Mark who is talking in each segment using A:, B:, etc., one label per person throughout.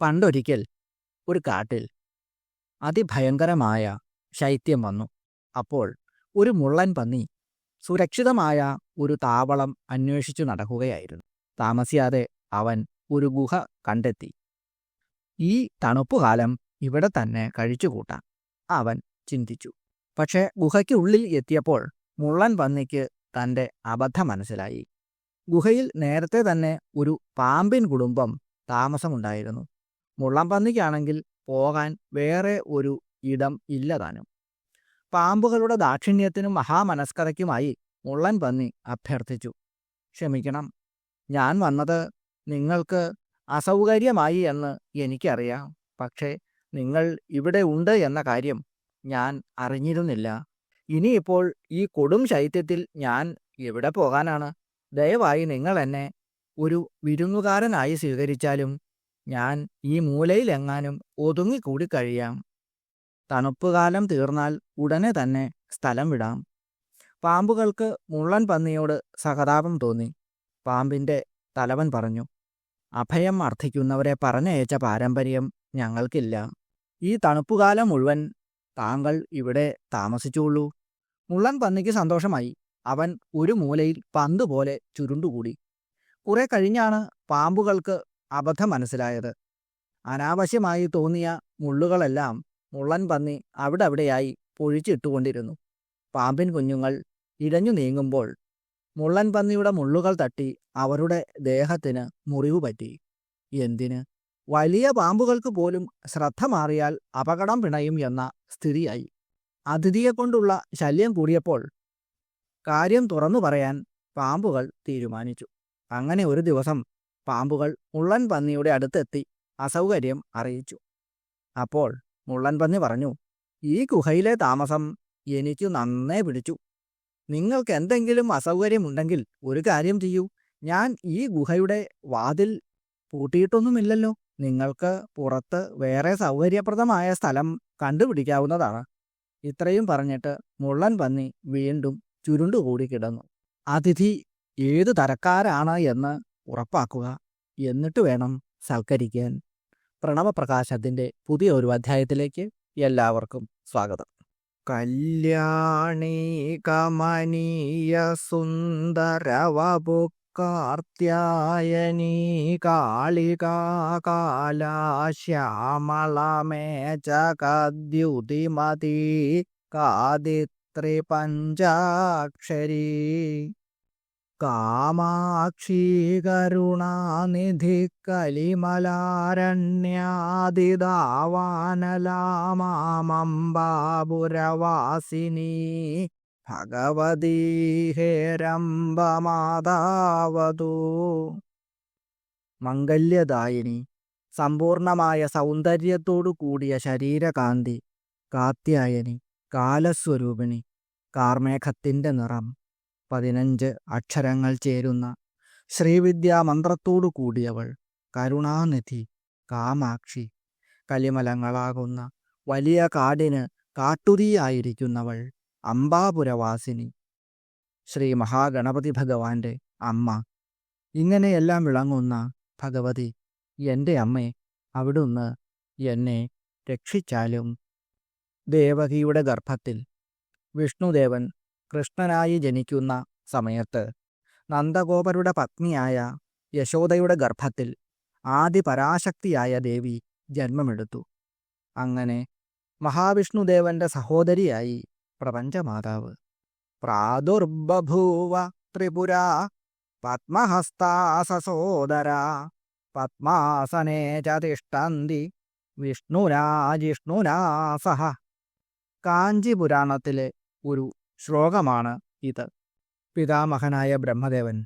A: പണ്ടൊരിക്കൽ ഒരു കാട്ടിൽ അതിഭയങ്കരമായ ശൈത്യം വന്നു. അപ്പോൾ ഒരു മുള്ളൻ പന്നി സുരക്ഷിതമായ ഒരു താവളം അന്വേഷിച്ചു നടക്കുകയായിരുന്നു. താമസിയാതെ അവൻ ഒരു ഗുഹ കണ്ടെത്തി. ഈ തണുപ്പുകാലം ഇവിടെ തന്നെ കഴിച്ചുകൂട്ടാം അവൻ ചിന്തിച്ചു. പക്ഷേ ഗുഹയ്ക്കുള്ളിൽ എത്തിയപ്പോൾ മുള്ളൻ പന്നിക്ക് തന്റെ അബദ്ധം മനസ്സിലായി. ഗുഹയിൽ നേരത്തെ തന്നെ ഒരു പാമ്പിൻ കുടുംബം താമസമുണ്ടായിരുന്നു. മുള്ളൻ പന്നിക്കാണെങ്കിൽ പോകാൻ വേറെ ഒരു ഇടം ഇല്ല താനും. പാമ്പുകളുടെ ദാക്ഷിണ്യത്തിനും മഹാമനസ്കതയ്ക്കുമായി മുള്ളൻ പന്നി അഭ്യർത്ഥിച്ചു. ക്ഷമിക്കണം ഞാൻ വന്നത് നിങ്ങൾക്ക് അസൗകര്യമായി എന്ന് എനിക്കറിയാം. പക്ഷേ നിങ്ങൾ ഇവിടെ ഉണ്ട് എന്ന കാര്യം ഞാൻ അറിഞ്ഞിരുന്നില്ല. ഇനിയിപ്പോൾ ഈ കൊടും ശൈത്യത്തിൽ ഞാൻ എവിടെ പോകാനാണ്? ദയവായി നിങ്ങൾ എന്നെ ഒരു വിരുന്നുകാരനായി സ്വീകരിച്ചാലും ഞാൻ ഈ മൂലയിലെങ്ങാനും ഒതുങ്ങിക്കൂടി കഴിയാം. തണുപ്പുകാലം തീർന്നാൽ ഉടനെ തന്നെ സ്ഥലം വിടാം. പാമ്പുകൾക്ക് മുള്ളൻ പന്നിയോട് സഹതാപം തോന്നി. പാമ്പിന്റെ തലവൻ പറഞ്ഞു അഭയം അർത്ഥിക്കുന്നവരെ പറഞ്ഞയച്ച പാരമ്പര്യം ഞങ്ങൾക്കില്ല. ഈ തണുപ്പുകാലം മുഴുവൻ താങ്കൾ ഇവിടെ താമസിച്ചുള്ളൂ. മുള്ളൻ പന്നിക്ക് സന്തോഷമായി. അവൻ ഒരു മൂലയിൽ പന്ത് പോലെ ചുരുണ്ടുകൂടി. കുറെ കഴിഞ്ഞാണ് പാമ്പുകൾക്ക് അബദ്ധം മനസ്സിലായത് അനാവശ്യമായി തോന്നിയ മുള്ളുകളെല്ലാം മുള്ളൻ പന്നി അവിടെ അവിടെയായി പൊഴിച്ചിട്ടുകൊണ്ടിരുന്നു. പാമ്പിൻ കുഞ്ഞുങ്ങൾ ഇഴഞ്ഞു നീങ്ങുമ്പോൾ മുള്ളൻ പന്നിയുടെ മുള്ളുകൾ തട്ടി അവരുടെ ദേഹത്തിന് മുറിവ് പറ്റി. എന്തിന്? വലിയ പാമ്പുകൾക്ക് പോലും ശ്രദ്ധ മാറിയാൽ അപകടം പിണയും എന്ന സ്ഥിതിയായി. അതിഥിയെക്കൊണ്ടുള്ള ശല്യം കൂടിയപ്പോൾ കാര്യം തുറന്നു പറയാൻ പാമ്പുകൾ തീരുമാനിച്ചു. അങ്ങനെ ഒരു ദിവസം പാമ്പുകൾ മുള്ളൻ പന്നിയുടെ അടുത്തെത്തി അസൗകര്യം അറിയിച്ചു. അപ്പോൾ മുള്ളൻ പന്നി പറഞ്ഞു ഈ ഗുഹയിലെ താമസം എനിക്ക് നന്നേ പിടിച്ചു. നിങ്ങൾക്ക് എന്തെങ്കിലും അസൗകര്യമുണ്ടെങ്കിൽ ഒരു കാര്യം ചെയ്യൂ. ഞാൻ ഈ ഗുഹയുടെ വാതിൽ പൂട്ടിയിട്ടൊന്നുമില്ലല്ലോ. നിങ്ങൾക്ക് പുറത്ത് വേറെ സൗകര്യപ്രദമായ സ്ഥലം കണ്ടുപിടിക്കാവുന്നതാണ്. ഇത്രയും പറഞ്ഞിട്ട് മുള്ളൻ പന്നി വീണ്ടും ചുരുണ്ടുകൂടി കിടന്നു. അതിഥി ഏതു തരക്കാരാണ് എന്ന് ഉറപ്പാക്കുക. എന്നിട്ട് വേണം സൽക്കരിക്കാൻ. പ്രണവപ്രകാശത്തിന്റെ പുതിയ ഒരു അധ്യായത്തിലേക്ക് എല്ലാവർക്കും സ്വാഗതം. കല്യാണി കമനീയ സുന്ദരവപുക്കാർത്യായനീ കാളികാകാലാശ്യാമളമേചകദ്യുതിമതി കാതിത്രി പഞ്ചാക്ഷരീ കാമാക്ഷി കരുണാനിധി കലിമലാരണ്യാദിദാവാനലാമാമംബാപുരവാസിനി ഭഗവതീ ഹേരംബമാതാവതു മംഗല്യദായിനി സമ്പൂർണമായ സൗന്ദര്യത്തോടു കൂടിയ ശരീരകാന്തി കാത്യായനി കാലസ്വരൂപിണി കാർമേഘത്തിന്റെ നിറം. പതിനഞ്ച് അക്ഷരങ്ങൾ ചേരുന്ന ശ്രീവിദ്യാമന്ത്രത്തോടു കൂടിയവൾ കരുണാനിധി കാമാക്ഷി കലിമലങ്ങളാകുന്ന വലിയ കാടിന് കാട്ടുതീയായിരിക്കുന്നവൾ അംബാപുരവാസിനി ശ്രീ മഹാഗണപതി ഭഗവാന്റെ അമ്മ. ഇങ്ങനെയെല്ലാം വിളങ്ങുന്ന ഭഗവതി എന്റെ അമ്മേ അവിടുന്ന് എന്നെ രക്ഷിച്ചാലും. ദേവകിയുടെ ഗർഭത്തിൽ വിഷ്ണുദേവൻ കൃഷ്ണനായി ജനിക്കുന്ന സമയത്ത് നന്ദഗോപരുടെ പത്നിയായ യശോദയുടെ ഗർഭത്തിൽ ആദി പരാശക്തിയായ ദേവി ജന്മമെടുത്തു. അങ്ങനെ മഹാവിഷ്ണുദേവന്റെ സഹോദരിയായി പ്രപഞ്ചമാതാവ്. പ്രാദുർബഭൂവ ത്രിപുര പത്മഹസ്താസസോദര പത്മാസനേ ചതിഷ്ടന്തി വിഷ്ണുരാജിഷ്ണുരാസഹ സഹ. കാഞ്ചിപുരാണത്തിലെ ഒരു ശ്ലോകമാണ് ഇത്. പിതാമഹനായ ബ്രഹ്മദേവൻ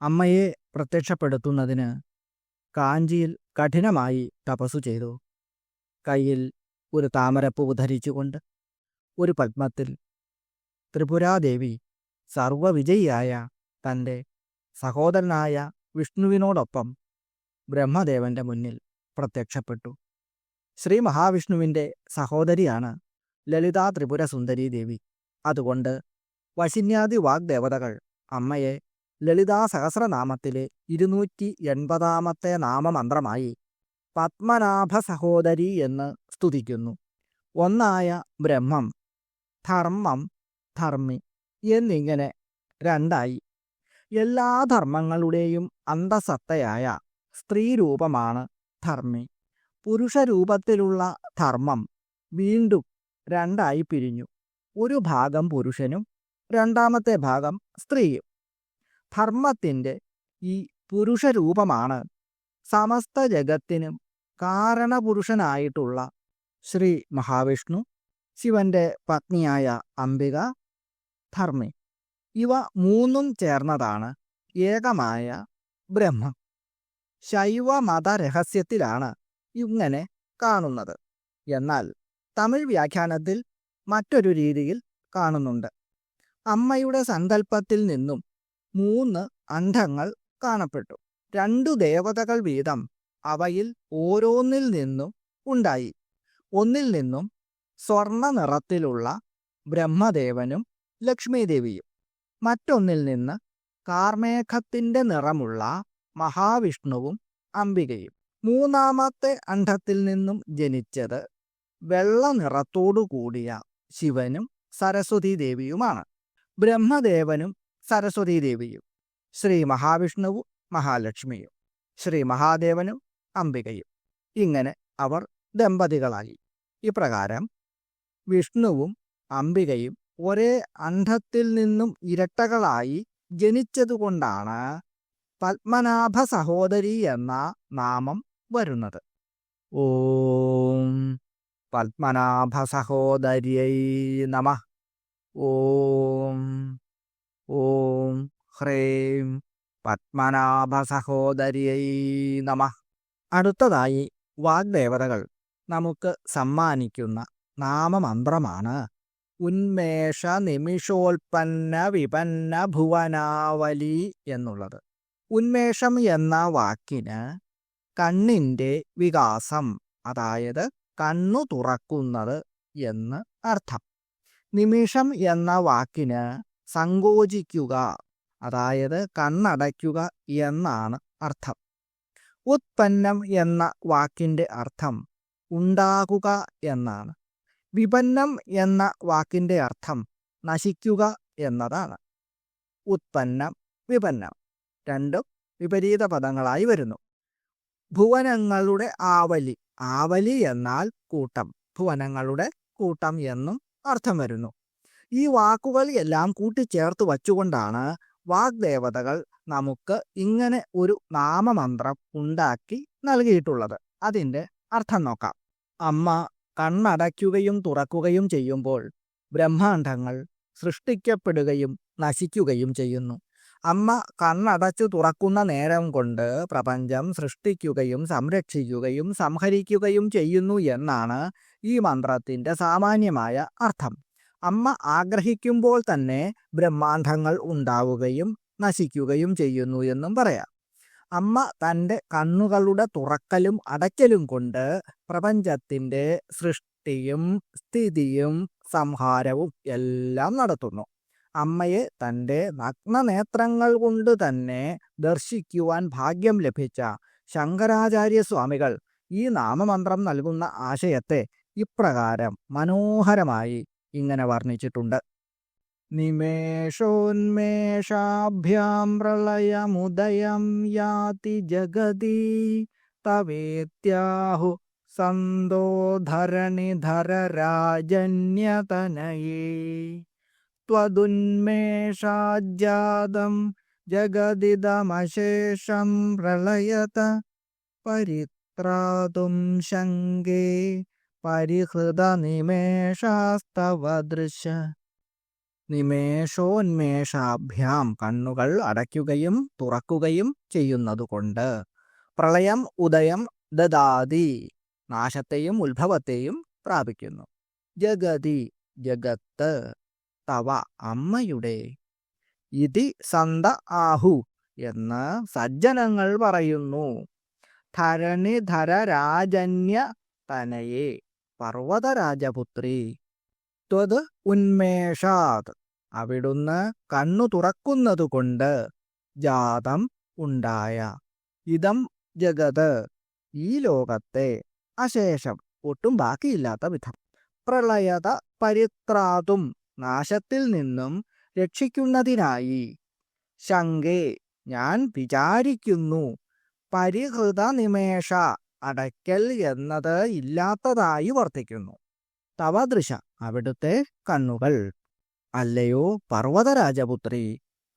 A: അമ്മയെ പ്രത്യക്ഷപ്പെടുത്തുന്നതിന് കാഞ്ചിയിൽ കഠിനമായി തപസ്സു ചെയ്തു. കയ്യിൽ ഒരു താമരപ്പൂവ് ധരിച്ചുകൊണ്ട് ഒരു പത്മത്തിൽ ത്രിപുരാദേവി സർവവിജയിയായ തന്റെ സഹോദരനായ വിഷ്ണുവിനോടൊപ്പം ബ്രഹ്മദേവന്റെ മുന്നിൽ പ്രത്യക്ഷപ്പെട്ടു. ശ്രീ മഹാവിഷ്ണുവിന്റെ സഹോദരിയാണ് ലളിതാ ത്രിപുര ദേവി അതുകൊണ്ട് വശിന്യാദി വാഗ്ദേവതകൾ അമ്മയെ ലളിതാ സഹസ്രനാമത്തിലെ ഇരുന്നൂറ്റി എൺപതാമത്തെ നാമമന്ത്രമായി പത്മനാഭ സഹോദരി എന്ന് സ്തുതിക്കുന്നു. ഒന്നായ ബ്രഹ്മം ധർമ്മം ധർമ്മി എന്നിങ്ങനെ രണ്ടായി. എല്ലാ ധർമ്മങ്ങളുടെയും അന്തസത്തയായ സ്ത്രീരൂപമാണ് ധർമ്മി. പുരുഷരൂപത്തിലുള്ള ധർമ്മം വീണ്ടും രണ്ടായി പിരിഞ്ഞു. ഒരു ഭാഗം പുരുഷനും രണ്ടാമത്തെ ഭാഗം സ്ത്രീയും. ധർമ്മത്തിന്റെ ഈ പുരുഷരൂപമാണ് സമസ്ത ജഗത്തിനും കാരണപുരുഷനായിട്ടുള്ള ശ്രീ മഹാവിഷ്ണു ശിവന്റെ പത്നിയായ അംബിക ധർമ്മി. ഇവ മൂന്നും ചേർന്നതാണ് ഏകമായ ബ്രഹ്മം. ശൈവ മതരഹസ്യത്തിലാണ് ഇങ്ങനെ കാണുന്നത്. എന്നാൽ തമിഴ് വ്യാഖ്യാനത്തിൽ മറ്റൊരു രീതിയിൽ കാണുന്നുണ്ട്. അമ്മയുടെ സങ്കല്പത്തിൽ നിന്നും മൂന്ന് അണ്ഡങ്ങൾ കാണപ്പെട്ടു. രണ്ടു ദേവതകൾ വീതം അവയിൽ ഓരോന്നിൽ നിന്നും ഉണ്ടായി. ഒന്നിൽ നിന്നും സ്വർണ നിറത്തിലുള്ള ബ്രഹ്മദേവനും ലക്ഷ്മീദേവിയും. മറ്റൊന്നിൽ നിന്ന് കാർമേഘത്തിന്റെ നിറമുള്ള മഹാവിഷ്ണുവും അംബികയും. മൂന്നാമത്തെ അണ്ഡത്തിൽ നിന്നും ജനിച്ചത് വെള്ള നിറത്തോടു കൂടിയ ശിവനും സരസ്വതീ ദേവിയുമാണ്. ബ്രഹ്മദേവനും സരസ്വതീ ദേവിയും. ശ്രീ മഹാവിഷ്ണുവും മഹാലക്ഷ്മിയും. ശ്രീ മഹാദേവനും അംബികയും. ഇങ്ങനെ അവർ ദമ്പതികളായി. ഇപ്രകാരം വിഷ്ണുവും അംബികയും ഒരേ അണ്ഡത്തിൽ നിന്നും ഇരട്ടകളായി ജനിച്ചതുകൊണ്ടാണ് പത്മനാഭ സഹോദരി എന്ന നാമം വരുന്നത്. ഓം പത്മനാഭ സഹോദര്യൈ നമ. ഓം ഓം ഹ്രേം പത്മനാഭ സഹോദര്യൈ നമ. അടുത്തതായി വാഗ്ദേവതകൾ. നമുക്ക് സമ്മാനിക്കുന്ന നാമമന്ത്രമാണ്. ഉന്മേഷ നിമിഷോൽപ്പന്ന വിപന്ന ഭുവനാവലി എന്നുള്ളത്. ഉന്മേഷം എന്ന വാക്കിന് കണ്ണിന്റെ വികാസം അതായത് കണ്ണു തുറക്കുന്നത് എന്ന് അർത്ഥം. നിമിഷം എന്ന വാക്കിന് സങ്കോചിക്കുക അതായത് കണ്ണടയ്ക്കുക എന്നാണ് അർത്ഥം. ഉത്പന്നം എന്ന വാക്കിന്റെ അർത്ഥം ഉണ്ടാകുക എന്നാണ്. വിപന്നം എന്ന വാക്കിന്റെ അർത്ഥം നശിക്കുക എന്നതാണ്. ഉത്പന്നം വിപന്നം രണ്ടും വിപരീത പദങ്ങളായി വരുന്നു. ഭുവനങ്ങളുടെ ആവലി ആവലി എന്നാൽ കൂട്ടം ഭുവനങ്ങളുടെ കൂട്ടം എന്നും അർത്ഥം വരുന്നു. ഈ വാക്കുകൾ എല്ലാം കൂട്ടിച്ചേർത്ത് വച്ചുകൊണ്ടാണ് വാഗ്ദേവതകൾ നമുക്ക് ഇങ്ങനെ ഒരു നാമമന്ത്രം ഉണ്ടാക്കി നൽകിയിട്ടുള്ളത്. അതിന്റെ അർത്ഥം നോക്കാം. അമ്മ കണ്ണടയ്ക്കുകയും തുറക്കുകയും ചെയ്യുമ്പോൾ ബ്രഹ്മാണ്ഡങ്ങൾ സൃഷ്ടിക്കപ്പെടുകയും നശിക്കുകയും ചെയ്യുന്നു. അമ്മ കണ്ണടച്ചു തുറക്കുന്ന നേരം കൊണ്ട് പ്രപഞ്ചം സൃഷ്ടിക്കുകയും സംരക്ഷിക്കുകയും സംഹരിക്കുകയും ചെയ്യുന്നു എന്നാണ് ഈ മന്ത്രത്തിന്റെ സാമാന്യമായ അർത്ഥം. അമ്മ ആഗ്രഹിക്കുമ്പോൾ തന്നെ ബ്രഹ്മാണ്ഡങ്ങൾ ഉണ്ടാവുകയും നശിക്കുകയും ചെയ്യുന്നു എന്നും പറയാം. അമ്മ തന്റെ കണ്ണുകളുടെ തുറക്കലും അടയ്ക്കലും കൊണ്ട് പ്രപഞ്ചത്തിന്റെ സൃഷ്ടിയും സ്ഥിതിയും സംഹാരവും എല്ലാം നടത്തുന്നു. അമ്മയെ തന്റെ നഗ്നനേത്രങ്ങൾ കൊണ്ട് തന്നെ ദർശിക്കുവാൻ ഭാഗ്യം ലഭിച്ച ശങ്കരാചാര്യ സ്വാമികൾ ഈ നാമമന്ത്രം നൽകുന്ന ആശയത്തെ ഇപ്രകാരം മനോഹരമായി ഇങ്ങനെ വർണിച്ചിട്ടുണ്ട്. നിമേഷോന്മേഷാഭ്യാം പ്രളയമുദയം യാതി ജഗതി തവേത്യാഹു സന്തോധരണിധരരാജന്യതനയേ. त्वदुन्मेषाज्जातं जगदिदमशेषं प्रलयत परित्रातुं शङ्गे പരിഹൃതനിമേഷാസ്തവ ദൃശ നിമേഷോന്മേഷാഭ്യാം കണ്ണുകൾ അടയ്ക്കുകയും തുറക്കുകയും ചെയ്യുന്നതുകൊണ്ട് പ്രളയം ഉദയം ദദാതി നാശത്തെയും ഉത്ഭവത്തെയും പ്രാപിക്കുന്നു ജഗതി ജഗത്ത് തവ അമ്മയുടെ. ഇതി സന്ത ആഹു എന്ന് സജ്ജനങ്ങൾ പറയുന്നു. ധരണിധര രാജന്യ തനയെ പർവതരാജപുത്രി. ത്വത് ഉന്മേഷാത്. അവിടുന്ന് കണ്ണു തുറക്കുന്നതുകൊണ്ട് ജാതം ഉണ്ടായ. ഇതം ജഗത്. ഈ ലോകത്തെ അശേഷം ഒട്ടും ബാക്കിയില്ലാത്ത വിധം. പ്രളയത പരിത്രാതും. നാശത്തിൽ നിന്നും രക്ഷിക്കുന്നതിനായി. ശങ്കേ ഞാൻ വിചാരിക്കുന്നു പരിഹൃത നിമേഷ അടയ്ക്കൽ എന്നത് ഇല്ലാത്തതായി വർത്തിക്കുന്നു. തവദൃശ അവിടുത്തെ കണ്ണുകൾ. അല്ലയോ പർവതരാജപുത്രി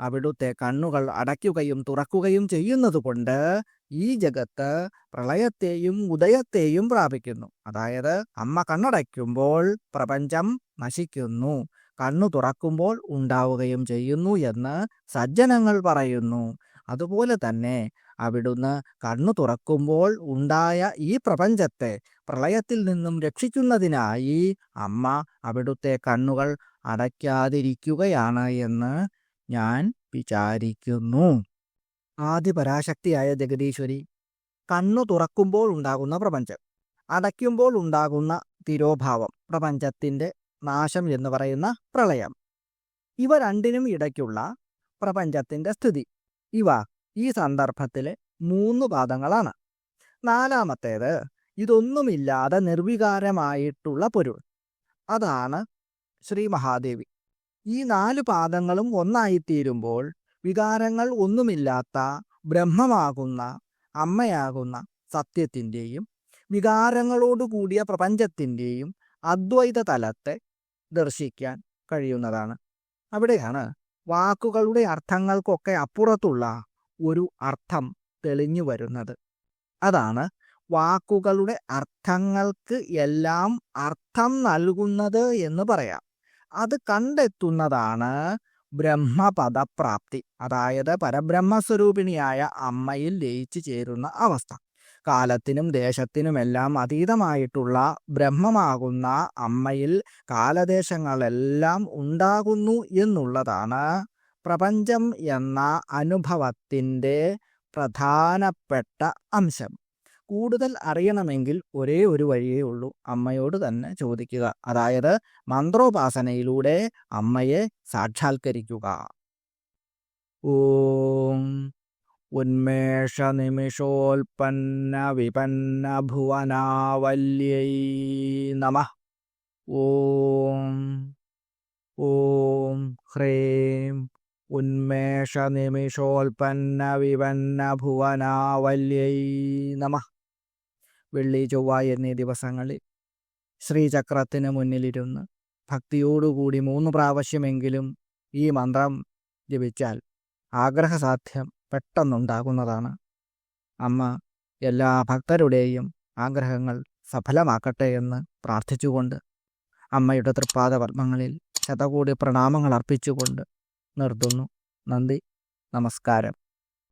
A: അവിടുത്തെ കണ്ണുകൾ അടയ്ക്കുകയും തുറക്കുകയും ചെയ്യുന്നതുകൊണ്ട് ഈ ജഗത്ത് പ്രളയത്തെയും ഉദയത്തെയും പ്രാപിക്കുന്നു. അതായത് അമ്മ കണ്ണടയ്ക്കുമ്പോൾ പ്രപഞ്ചം നശിക്കുന്നു. കണ്ണു തുറക്കുമ്പോൾ ഉണ്ടാവുകയും ചെയ്യുന്നു എന്ന് സജ്ജനങ്ങൾ പറയുന്നു. അതുപോലെ തന്നെ അവിടുന്ന് കണ്ണു തുറക്കുമ്പോൾ ഉണ്ടായ ഈ പ്രപഞ്ചത്തെ പ്രളയത്തിൽ നിന്നും രക്ഷിക്കുന്നതിനായി അമ്മ അവിടുത്തെ കണ്ണുകൾ അടയ്ക്കാതിരിക്കുകയാണ് എന്ന് ഞാൻ വിചാരിക്കുന്നു. ആദിപരാശക്തിയായ ജഗദീശ്വരി കണ്ണു തുറക്കുമ്പോൾ ഉണ്ടാകുന്ന പ്രപഞ്ചം അടയ്ക്കുമ്പോൾ ഉണ്ടാകുന്ന തിരോഭാവം പ്രപഞ്ചത്തിന്റെ നാശം എന്ന് പറയുന്ന പ്രളയം. ഇവ രണ്ടിനും ഇടയ്ക്കുള്ള പ്രപഞ്ചത്തിന്റെ സ്ഥിതി. ഇവ ഈ സന്ദർഭത്തിൽ മൂന്ന് പാദങ്ങളാണ്. നാലാമത്തേത് ഇതൊന്നുമില്ലാതെ നിർവികാരമായിട്ടുള്ള പൊരുൾ. അതാണ് ശ്രീ മഹാദേവി. ഈ നാല് പാദങ്ങളും ഒന്നായിത്തീരുമ്പോൾ വികാരങ്ങൾ ഒന്നുമില്ലാത്ത ബ്രഹ്മമാകുന്ന അമ്മയാകുന്ന സത്യത്തിന്റെയും വികാരങ്ങളോടുകൂടിയ പ്രപഞ്ചത്തിന്റെയും അദ്വൈത തലത്തെ ദർശിക്കാൻ കഴിയുന്നതാണ്. അവിടെയാണ് വാക്കുകളുടെ അർത്ഥങ്ങൾക്കൊക്കെ അപ്പുറത്തുള്ള ഒരു അർത്ഥം തെളിഞ്ഞു വരുന്നത്. അതാണ് വാക്കുകളുടെ അർത്ഥങ്ങൾക്ക് എല്ലാം അർത്ഥം നൽകുന്നത് എന്ന് പറയാം. അത് കണ്ടെത്തുന്നതാണ് ബ്രഹ്മപദപ്രാപ്തി. അതായത് പരബ്രഹ്മസ്വരൂപിണിയായ അമ്മയിൽ ലയിച്ചു ചേരുന്ന അവസ്ഥ. കാലത്തിനും ദേശത്തിനുമെല്ലാം അതീതമായിട്ടുള്ള ബ്രഹ്മമാകുന്ന അമ്മയിൽ കാലദേശങ്ങളെല്ലാം ഉണ്ടാകുന്നു എന്നുള്ളതാണ് പ്രപഞ്ചം എന്ന അനുഭവത്തിന്റെ പ്രധാനപ്പെട്ട അംശം. കൂടുതൽ അറിയണമെങ്കിൽ ഒരേ ഒരു വഴിയേ ഉള്ളൂ അമ്മയോട് തന്നെ ചോദിക്കുക. അതായത് മന്ത്രോപാസനയിലൂടെ അമ്മയെ സാക്ഷാത്കരിക്കുക. ഓം. ഉന്മേഷ നിമിഷോൽപ്പന്ന വിപന്ന ഭുവനാവല്യൈ നമ. ഓം ഓം ഹ്രീം. ഉന്മേഷ നിമിഷോൽപ്പന്ന വിപന്ന ഭുവനാവല്യൈ നമ. വെള്ളി ചൊവ്വ എന്നീ ദിവസങ്ങളിൽ ശ്രീചക്രത്തിന് മുന്നിലിരുന്ന് ഭക്തിയോടുകൂടി മൂന്ന് പ്രാവശ്യമെങ്കിലും ഈ മന്ത്രം ജപിച്ചാൽ ആഗ്രഹസാധ്യം പെട്ടെന്നുണ്ടാകുന്നതാണ്. അമ്മ എല്ലാ ഭക്തരുടെയും ആഗ്രഹങ്ങൾ സഫലമാക്കട്ടെ എന്ന് പ്രാർത്ഥിച്ചുകൊണ്ട് അമ്മയുടെ തൃപ്പാദ പത്മങ്ങളിൽ ശതകോടി പ്രണാമങ്ങൾ അർപ്പിച്ചുകൊണ്ട് നിർത്തുന്നു. നന്ദി. നമസ്കാരം.